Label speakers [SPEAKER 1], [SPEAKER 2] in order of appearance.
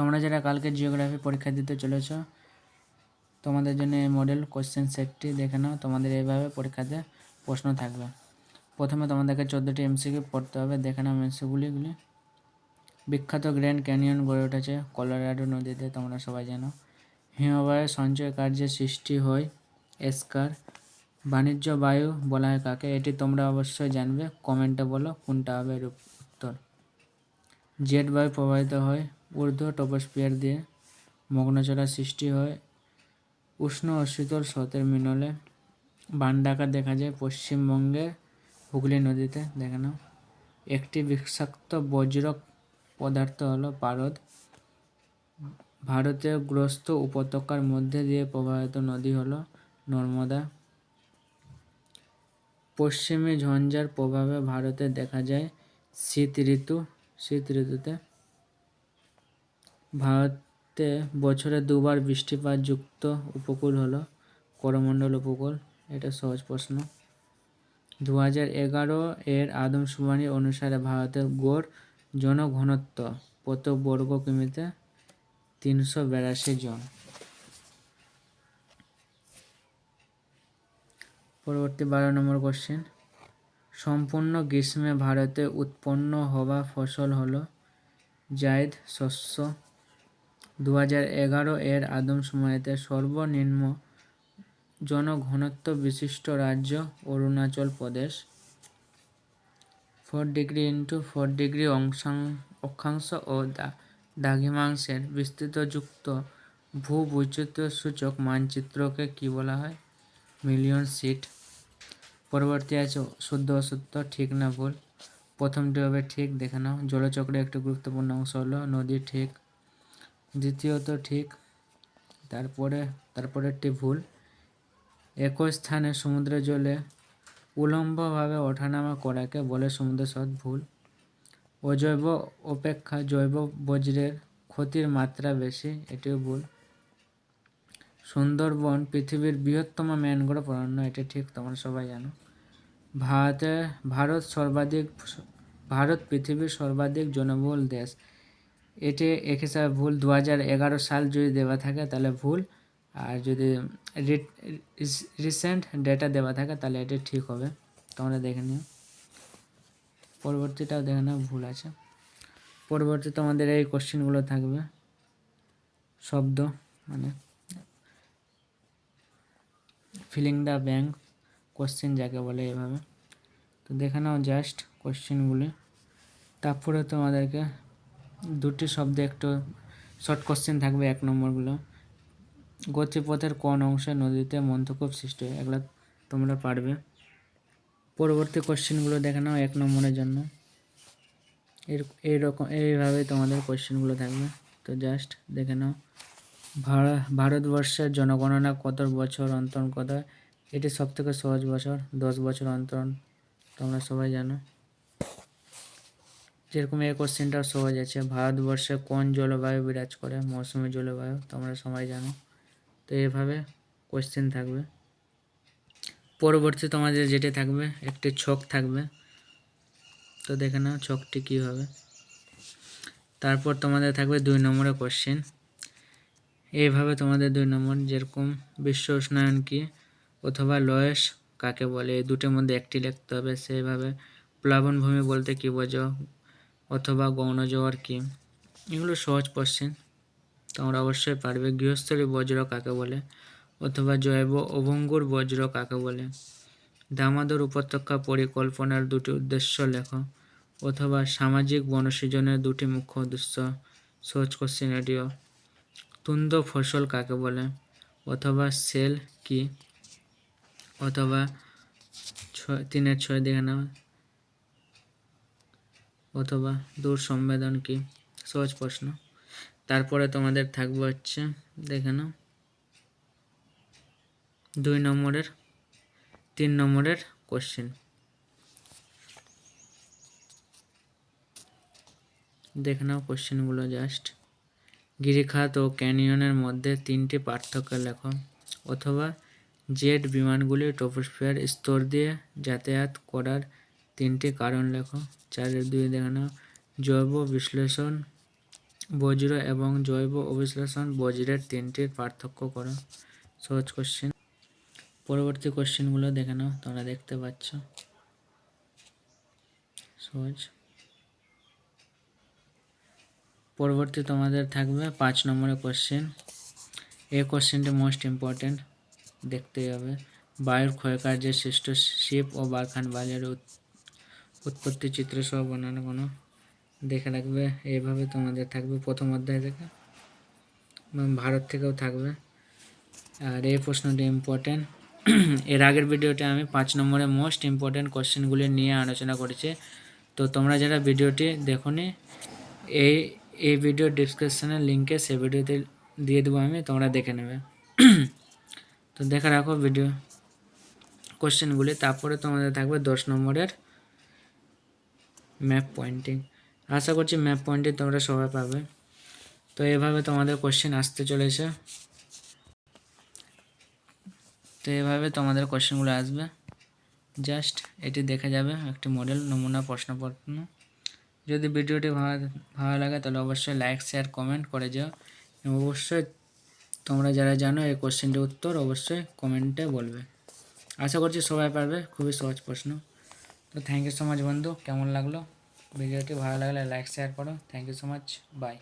[SPEAKER 1] তোমরা যারা কালকে জিওগ্রাফি পরীক্ষা দিতে চলেছ, তোমাদের জন্য এই মডেল কোশ্চেন সেটটি দেখে নাও। তোমাদের এইভাবে পরীক্ষাতে প্রশ্ন থাকবে। প্রথমে তোমাদেরকে চোদ্দোটি এমসিকিউ পড়তে হবে। দেখে নাও এমসিগুলিগুলি বিখ্যাত গ্র্যান্ড ক্যানিয়ন গড়ে উঠেছে কলোরাডো নদীতে, তোমরা সবাই জানো। হিমবাহের সঞ্চয় কার্যে সৃষ্টি হয় এসকার। বাণিজ্য বায়ু বলা হয় কাকে, এটি তোমরা অবশ্যই জানবে। কমেন্টে বলো কোনটা হবে উত্তর। জেট বায়ু প্রবাহিত হয় ঊর্ধ্ব টপোস্ফিয়ার দিয়ে মগ্নচড়া সৃষ্টি হয়। উষ্ণ ও শীতল স্রোতের মিনলে বান্ডাকার দেখা যায় পশ্চিমবঙ্গে হুগলি নদীতে। দেখে নাও, একটি বিষাক্ত বজ্র পদার্থ হলো পারদ। ভারতের গ্রস্ত উপত্যকার মধ্যে দিয়ে প্রবাহিত নদী হলো নর্মদা। পশ্চিমী ঝঞ্ঝার প্রভাবে ভারতে দেখা যায় শীত ঋতু। শীত ঋতুতে ভারতে বছরে দুবার বৃষ্টিপাত যুক্ত উপকূল হলো করমণ্ডল উপকূল। এটা সহজ প্রশ্ন। দু হাজার এগারো এর আদমশুমারি অনুসারে ভারতের গড় জনঘনত্ব কত বর্গ কিমিতে? তিনশো বিরাশি জন। পরবর্তী বারো নম্বর কোশ্চেন সম্পূর্ণ গ্রীষ্মে ভারতে উৎপন্ন হওয়া ফসল হলো জায়দ শস্য। দু এগারো এর আদমশুমারিতে সর্বনিম্ন জনঘনত্ব বিশিষ্ট রাজ্য Arunachal Pradesh. Four degree into four degree অক্ষাংশ ও দ্রাঘিমাংশের বিস্তৃতযুক্ত ভূবৈচিত্র্যসূচক মানচিত্রকে কি বলা হয়? Million sheet. পরবর্তী আছে শুদ্ধ অশুদ্ধ, ঠিক না ভুল। প্রথমটি হবে ঠিক, দেখে নাও। জলচক্রের একটি গুরুত্বপূর্ণ অংশ হলো নদী ঠিক। দ্বিতীয়ত ঠিক, তারপরে তারপরে তারপরেরটি ভুল। একই স্থানে সমুদ্রের জলে উলম্বভাবে ওঠানামা করাকে বলে সমুদ্র স্রোত ভুল। অজৈব অপেক্ষা জৈব বজ্রের ক্ষতির মাত্রা বেশি, এটিও ভুল। সুন্দরবন পৃথিবীর বৃহত্তম ম্যানগ্রোভ অরণ্য, এটি ঠিক, তোমরা সবাই জানো। ভারতে, ভারত সর্বাধিক, ভারত পৃথিবীর সর্বাধিক জনবহুল দেশ। এটি এক হিসাবে ভুল দু সাল যদি দেওয়া থাকে তাহলে ভুল। আর যদি রিসেন্ট ডেটা দেওয়া থাকে তাহলে এটি ঠিক হবে। তোমরা দেখে নিও। পরবর্তীটাও দেখে নাও, ভুল আছে। পরবর্তী তোমাদের এই কোশ্চেনগুলো থাকবে। শব্দ মানে ফিলিং দ্য ব্যাঙ্ক কোশ্চেন যাকে বলে এভাবে। তো দেখে নাও জাস্ট কোশ্চেনগুলি। তারপরে তোমাদেরকে দুটি শব্দে, একটু শর্ট কোশ্চেন থাকবে, এক নম্বরগুলো। গতিপথের কোন অংশে নদীতে মন্তকূপ সৃষ্টি হয়? এগুলো তোমরা পারবে। পরবর্তী কোশ্চেনগুলো দেখে নাও, এক নম্বরের জন্য। এর এইরকম এইভাবে তোমাদের কোশ্চেনগুলো থাকবে। তো জাস্ট দেখে নাও। ভারতবর্ষের জনগণনা কত বছর অন্তর, কত? এটি সব থেকে সহজ বছর, দশ বছর অন্তর, তোমরা সবাই জানো। যেরকম এই কোশ্চেনটাও সহজ আছে ভারতবর্ষে কোন জলবায়ু বিরাজ করে? মৌসুমি জলবায়ু, তোমরা সবাই জানো। তো এভাবে কোশ্চেন থাকবে। পরবর্তী তোমাদের যেটি থাকবে, একটি ছক থাকবে। তো দেখে নাও ছকটি কী হবে। তারপর তোমাদের থাকবে দুই নম্বরে কোশ্চেন এইভাবে তোমাদের দুই নম্বর, যেরকম বিশ্ব উষ্ণায়ন কী অথবা লয়েস কাকে বলে, এই দুটোর মধ্যে একটি লিখতে হবে। সেইভাবে প্লাবনভূমি বলতে কী বোঝো? অথবা গৌণ জোয়ার কী? এগুলো সহজ কোশ্চেন তোমরা অবশ্যই পারবে। গৃহস্থলী বজ্র কাকে বলে? অথবা জৈব অভঙ্গুর বজ্র কাকে বলে? দামাদর উপত্যকা পরিকল্পনার দুটি উদ্দেশ্য লেখো। অথবা সামাজিক বনসৃজনের দুটি মুখ্য উদ্দেশ্য। সহজ কোশ্চেন এটিও তুন্দ ফসল কাকে বলে? অথবা সেল কি? অথবা ছয়, তিনের ছয় দেখে নাও। অথবা দূর সংবেদন কি? সহজ প্রশ্ন। তারপরে তোমাদের থাকবে হচ্ছে, দেখে নাও। দুই নম্বরের, তিন নম্বরের কোশ্চেন দেখে নাও কোশ্চেনগুলো জাস্ট গিরিখাত ও ক্যানিয়নের মধ্যে তিনটি পার্থক্য লেখো। অথবা জেট বিমানগুলি ট্রপোস্ফিয়ার স্তর দিয়ে যাতায়াত করার তিনটি কারণ লেখো। চারের দুই দেখানো জৈব বিশ্লেষণ বজ্র এবং জৈব অবিশ্লেষণ বজ্রের তিনটির পার্থক্য করো। সহজ কোশ্চেন পরবর্তী কোশ্চেনগুলো দেখে নাও, তোমরা দেখতে পাচ্ছ। সহজ। পরবর্তী তোমাদের থাকবে পাঁচ নম্বরের কোশ্চেন এই কোশ্চেনটি মোস্ট ইম্পর্টেন্ট দেখতেই হবে। বায়ুর ক্ষয়কার্যের সৃষ্ট শিপ ও বারখান বাজারের উৎপত্তি চিত্র সহ বানানো কোনো দেখে রাখবে। এইভাবে তোমাদের থাকবে প্রথম অধ্যায় থেকে। ভারত থেকেও থাকবে। আর এই প্রশ্নটি ইম্পর্টেন্ট এর আগের ভিডিওতে আমি পাঁচ নম্বরে মোস্ট ইম্পর্টেন্ট কোশ্চেনগুলি নিয়ে আলোচনা করেছি। তো তোমরা যারা ভিডিওটি দেখোনি, এই এই ভিডিও ডিসক্রিপশানের লিঙ্কে সে ভিডিওতে দিয়ে দেবো আমি, তোমরা দেখে নেবে। তো দেখে রাখো ভিডিও কোশ্চেনগুলি তারপরে তোমাদের থাকবে দশ নম্বরের ম্যাপ পয়েন্টিং আশা করছি ম্যাপ পয়েন্টিং তোমরা সবাই পাবে। তো এভাবে তোমাদের কোশ্চেন আসতে চলেছে। তো এভাবে তোমাদের কোশ্চেনগুলো আসবে। জাস্ট এটি দেখে যাবে একটি মডেল নমুনা, প্রশ্নপত্র। যদি ভিডিওটি ভালো ভালো লাগে তাহলে অবশ্যই লাইক শেয়ার কমেন্ট করে যাও। অবশ্যই তোমরা যারা জানো এই কোশ্চেনটির উত্তর অবশ্যই কমেন্টে বলবে। আশা করছি সবাই পারবে। খুবই সহজ প্রশ্ন। তো থ্যাংক ইউ সো মাচ বন্ধু। কেমন লাগল? ভিডিওটি ভালো লাগলে লাইক শেয়ার করো। Thank you so much bye